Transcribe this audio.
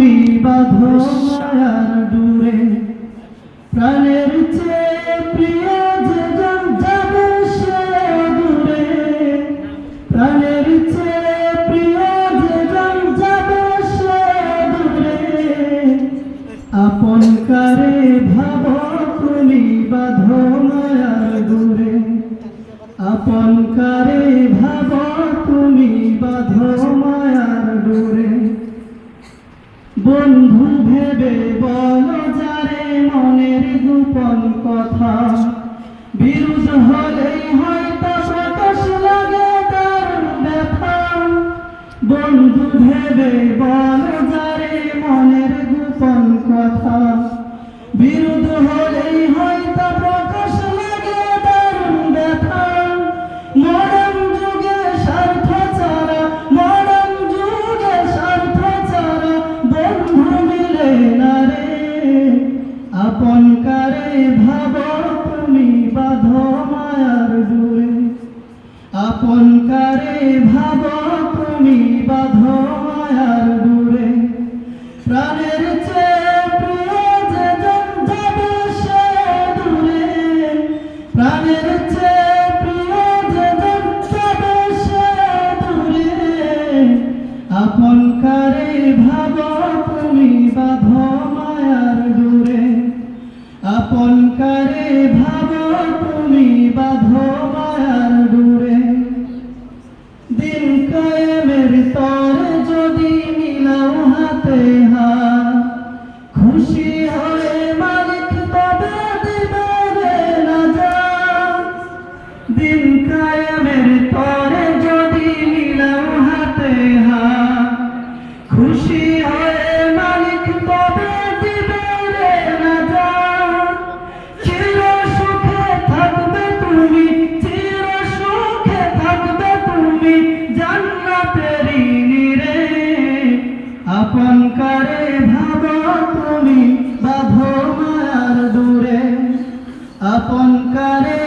তুমি বাঁধো মায়ার দূরে প্রাণের চেয়ে প্রিয় যে জন যাবে সে দূরে প্রাণের চেয়ে প্রিয় যে জন যাবে সে দূরে আপন কারে ভাব তুমি বাঁধো মায়ার দূরে আপন কারে ভাব তুমি বাঁধো মায়ার দূরে বন্ধু ভেবে বল যারে মনের গোপন কথা। বিরুদ্ধ হলেই হয়তো প্রকাশ লাগে তার ব্যথা। বন্ধু ভেবে বল যারে মনের গোপন কথা। বিরুদ্ধ আপন কারে ভাব, তুমি বাধ মায়ার দূরে আপনকারে ভাব, তুমি বাধ মায়ার দূরে প্রাণের চেয়ে প্রিয় যে দূরে। প্রাণের চেয়ে আপন কারে ভাব, তুমি বাঁধো মায়ার দূরে দিন কায়েমের তরে যদি মিলাও হাতে হাত, খুশি হয়ে মালিক তবে দিবে রে নাজাত দিন কায়েমের তরে যদি মিলাও হাতে হাত, খুশি হয়ে মালিক তবে দিবে আপন কারে ভাব তুমি বাধো মায়ার দূরে। আপন কারে